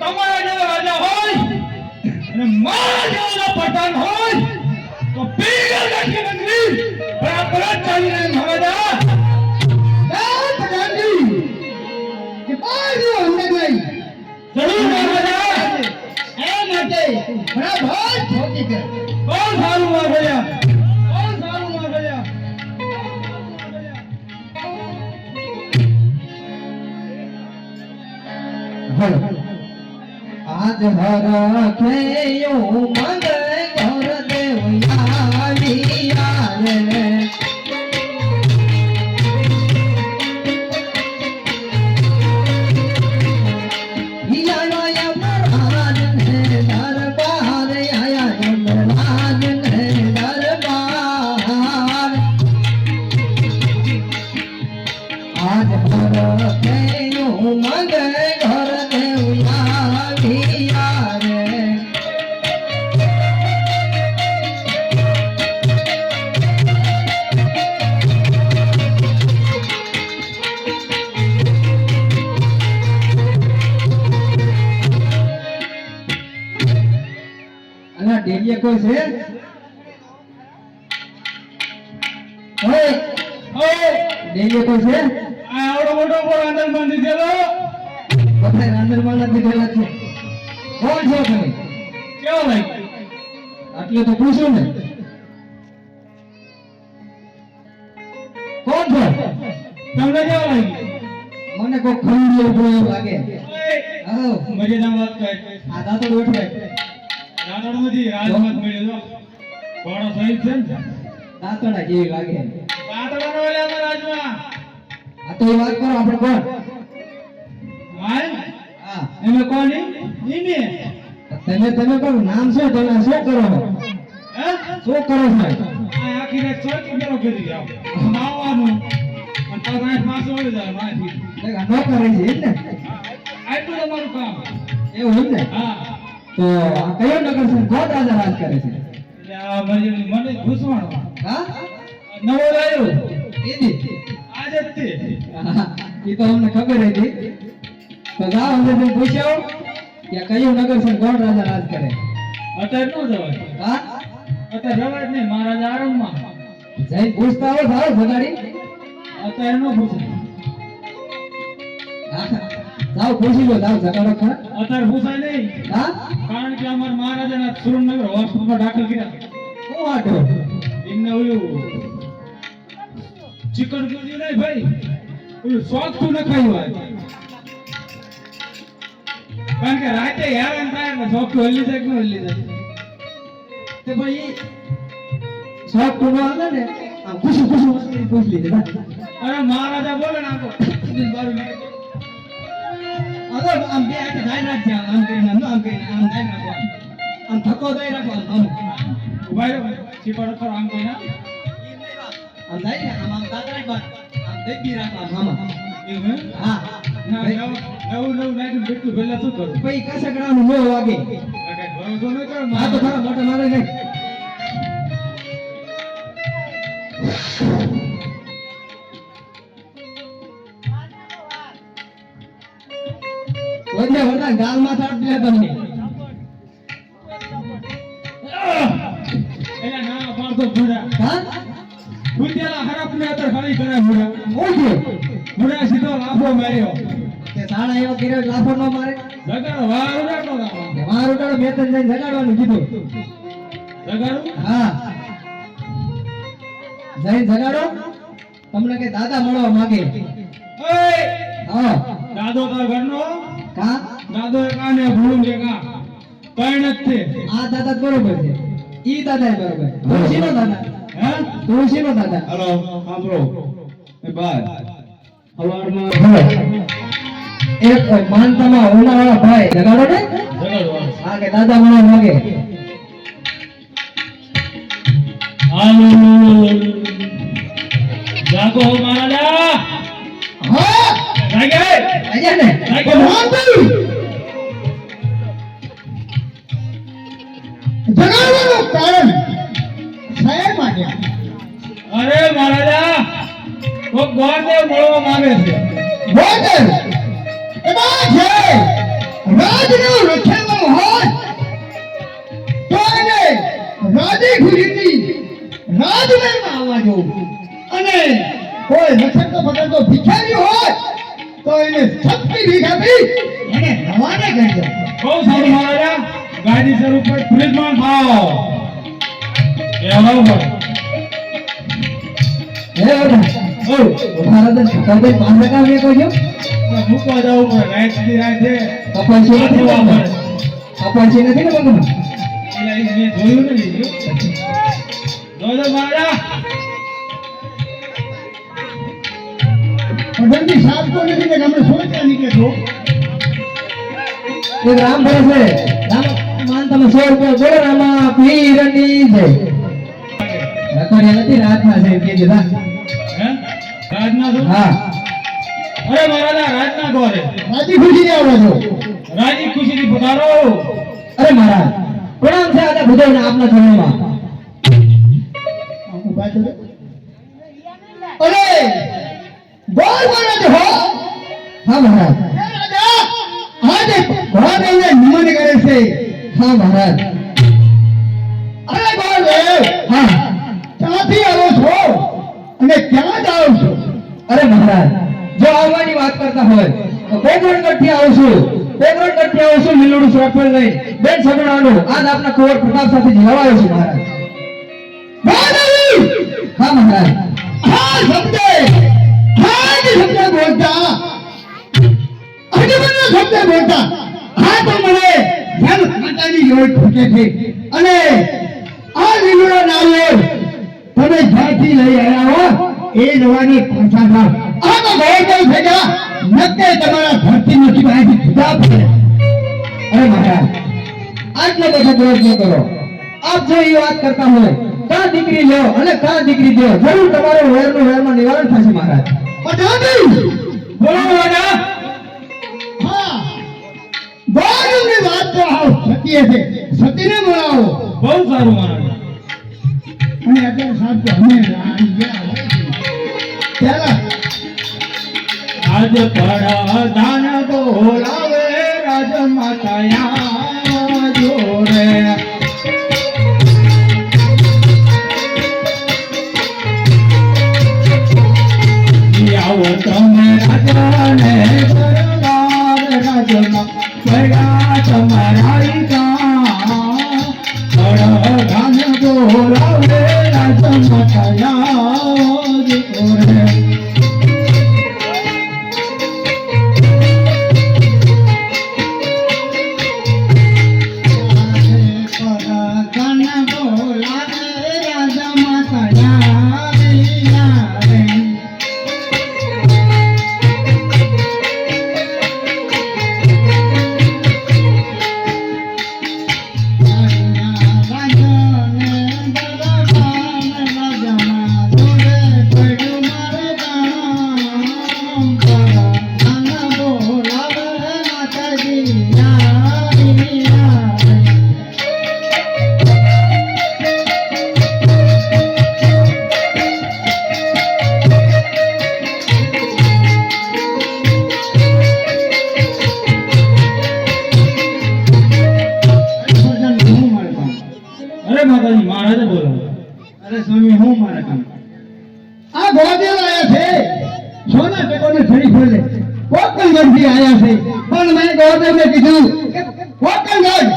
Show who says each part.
Speaker 1: તમારા જેવો રાજા હોય અને મારા જેવો પઠાણ હોય તો પીગલ ગાંઠી નગરી બરાબર ચાલી રહી મહારાજા.
Speaker 2: પટાંડી કે બાજુ અમને ગઈ
Speaker 1: જરૂર મહારાજા.
Speaker 2: એ માટે બરાબર છોટી કર. આજ હર ખેયું મગ કોઈ છે? ઓય
Speaker 1: ઓય
Speaker 2: ડેલીએ કોઈ છે?
Speaker 1: આ આવડો મોટો પણ અંદર બાંધી દેલો
Speaker 2: બધા અંદર બાંધી નથી છે. કોણ છો તમે?
Speaker 1: કેવો ભાઈ?
Speaker 2: આટલે તો પૂછું ને. કોણ છો?
Speaker 1: તમને કેવો લાગ્યો?
Speaker 2: મને કોઈ ખંડી ઊભો લાગે?
Speaker 1: મજેદાર વાત કહે
Speaker 2: આ દાતો બેઠો
Speaker 1: રાણોમાંથી રાજમત મળ્યો તો કોણો સહિત છે? ને
Speaker 2: દાતડા જેવી લાગે
Speaker 1: તાતડા નો અમારા રાજમાં.
Speaker 2: આ તો વાત કરો આપણે કોણ?
Speaker 1: હાય
Speaker 2: હા.
Speaker 1: એમે કોણ ઈમે.
Speaker 2: તમે તમે કહો નામ શું તમે શું કરો
Speaker 1: હે?
Speaker 2: શું કરો છો?
Speaker 1: આખી રાત ચોકી ફેરો કરી જાવ માવાનું અને રાત માસો વળી જાય માથી
Speaker 2: આ નોકર છે એટલે ને?
Speaker 1: આટલું તમારું કામ.
Speaker 2: એવું ને?
Speaker 1: હા.
Speaker 2: તો આ કયો નગર છે? કોણ રાજા રાજ કરે છે.
Speaker 1: મને મને ઘૂસવાણો
Speaker 2: હા?
Speaker 1: નવો લાયો.
Speaker 2: એની
Speaker 1: આજ જ તે.
Speaker 2: એ તો અમને ખબર હતી. તો જાઓ અંદર જઈને પૂછ્યો? કે કયો નગર છે? કોણ રાજા રાજ કરે.
Speaker 1: અત્યારે નો જવાય.
Speaker 2: હા?
Speaker 1: અત્યારે જવાય જ નહીં મહારાજા આરંભમાં.
Speaker 2: જઈ પૂછતા હો જાઓ ભગાડી.
Speaker 1: અત્યારે નો પૂછે
Speaker 2: હા. જાઓ પૂછી લો તાવ જગાડો ખરા
Speaker 1: અત્યારે પૂછાય નહીં.
Speaker 2: હા?
Speaker 1: કારણ કે અમારા મહારાજાના સુરનગર હોસ્પિટલમાં દાખલ કર્યા.
Speaker 2: શું વાટો
Speaker 1: એમને ઓલું ચિકન ગુજી નહીં ભાઈ. ઓલું શોખ તું નખાયું હોય. કારણ કે રાતે હેરાન થાય ને શોખ તું હલી જાય કે ન હલી જાય.
Speaker 2: તે ભાઈ શોખ ન આવે ને આમ ખુશું ખુશું પૂછ લીધે.
Speaker 1: અરે મહારાજા બોલે ને આખો. તો બારું
Speaker 2: અગર આમ બે હાથે ગાય રાખજે આમ કરીને આમ આમ કરીને આમ ગાય રાખો. આમ ધક્કો દઈ રાખો આમ
Speaker 1: રહ્યો ચીકણ કરો આમ કરીને
Speaker 2: આમ જાય ને આમ આમ દાંત રાખો આમ દઈ રાખો આમ આમ.
Speaker 1: એવું હા. નવું નવું નવું નાખ્યું બેઠું પહેલા શું કરું?
Speaker 2: ભાઈ કસકડાનું નો વાગે.
Speaker 1: ભરોસો ન કરો
Speaker 2: આ તો ખરા મોટા મારે નહીં. વધે વધા ગાલમાં થાપી લે તમને
Speaker 1: એલા ના પાડતો ભૂડા.
Speaker 2: હા?
Speaker 1: ભૂતિયાલા હરપને અત્યારે ખાલી કરે ભૂડા.
Speaker 2: ઓકે
Speaker 1: ભૂડા સીધો લાફો માર્યો.
Speaker 2: તે સાડા એવો કર્યો લાફો ન મારે?
Speaker 1: જગાડો વાર ઉડાડો લાવો
Speaker 2: કે મારું ટાળો મેં તને જગાડવાનું કીધું.
Speaker 1: જગાડું
Speaker 2: હા. જગાડો. તમને કે દાદા મળવા માંગે.
Speaker 1: ઓય!
Speaker 2: હા.
Speaker 1: દાદો તાર ઘરનો?
Speaker 2: કા?
Speaker 1: દાદો એ કાને ભૂલું કે કા? કઈ નથી
Speaker 2: આ દાદા બરોબર છે. ઈ દાદા બરોબર. તુલસી નો દાદા.
Speaker 1: હે?
Speaker 2: તુલસી નો દાદા.
Speaker 1: હલો સાંભળો. એ બાય સવારમાં
Speaker 2: એક માનતામાં ઓલાવાળા ભાઈ. જગાડો ને. હા કે દાદા મને માંગે.
Speaker 1: જાગો મહારાજા.
Speaker 2: હા.
Speaker 1: જાગે.
Speaker 2: આયા ને.
Speaker 1: જાગે.
Speaker 2: જણાવવાનું કારણ સાહેબ માંગ્યા
Speaker 1: અરે મહારાજા તો ગોરદેવ મળવા માંગે છે.
Speaker 2: ગોરદેવ એમાં છે રાજનું રખેલું હોય તો એને
Speaker 3: રાજી ગુરીની રાજમહેલમાં આવવા જવું. અને કોઈ રખડતો પકડતો ભિખારી હોય તો એને શક્તિ ભીખ આપી એને રવાના કરજો
Speaker 1: બહુ સારું મહારાજા. ગાડી સર ઉપર એ હલાવો પડે
Speaker 3: હે ઓ ભારત ઠાકરભાઈ પાંચ ટકા મેં કહ્યું
Speaker 1: મૂકવા જવું પડે રાઈટથી રાઈટ છે.
Speaker 3: અપણસી નથી ને મંગમાં છે નથી ને મંગમાં
Speaker 1: એટલે મેં જોયું નથી. જોજો મહારાજા.
Speaker 3: પસંદગી સાત તો નથી કે તમે સોચ્યા છો
Speaker 2: એક રામ ભરોસે. રામ માન તમે સો રૂપિયા જોડો રામા પીરની જય. રખડ્યા નથી રાતના છે કે દીધા
Speaker 1: હે? છો?
Speaker 2: હા.
Speaker 1: અરે મહારાજા રાજના ગોરે
Speaker 3: રાજી ખુશી આવો છો.
Speaker 1: રાજી ખુશીથી પધારો
Speaker 2: અરે મહારાજ પ્રણામ છે આજે ને આપના ચરણમાં
Speaker 3: છો અરે બોલ મહારાજ હો.
Speaker 2: હા મહારાજ
Speaker 3: હે રાજા આજે ઘોડાને નિમન કરે છે
Speaker 2: હા મહારાજ.
Speaker 3: અરે બોલ
Speaker 2: હા.
Speaker 3: ક્યાંથી આવો છો? અને ક્યાં જાઓ છો?
Speaker 2: અરે મહારાજ જો આવવાની વાત કરતા હોય તો બેકરોડ આવું છું. બેકરોડ આવું છું લીલુડું સોફ્ટવેર લઈ. બેન સગડાનું આજ આપના કુંવર પ્રતાપ સાથે આવ્યો છું મહારાજ. હા મહારાજ.
Speaker 3: હા સમજે હા જ સમજે બોલતા. આજે મને સમજે બોલતા. હા તો મને જેમ ખૂટે છે. અને આ લીલુડો નાળિયેર તમે જ્યાંથી લઈ આવ્યા એ પાછા થાવ આ તો બહુ બહુ ભેગા નકે તમારા ધરતી નથી બહારથી જુદા પડે.
Speaker 2: અરે મારા આટલો બધો ક્રોધ ન કરો. આપ જો એ વાત કરતા હોય કા દીકરી લો અને કા દીકરી દો જરૂર તમારો વેરનું વેરમાં નિવારણ થશે મહારાજ.
Speaker 3: પધારી
Speaker 1: બોલો મહારાજા
Speaker 3: બાળની વાત તો આવ સત્ય છે. સતીને બોલાવો
Speaker 1: બહુ સારું મારા
Speaker 3: અને અત્યારે સાહેબ તો અમે આવી ગયા. ચાલો
Speaker 1: આજ પ્રધાન બોલાવે રાજ માતાયા જોરે આવો તમે રાજાને દરબાર રાજમાં ગયા તમારા ગામ પ્રધાન બોલાવે રાજ માતા જોડે
Speaker 3: સ્વામી, હું મારા કામ આ ગોદેલ આયા છે. સોના ટકોને ફરી ફોલે કોકણગઢથી આયા છે. પણ મેં ગોદેવને કીધું કે કોકણગઢ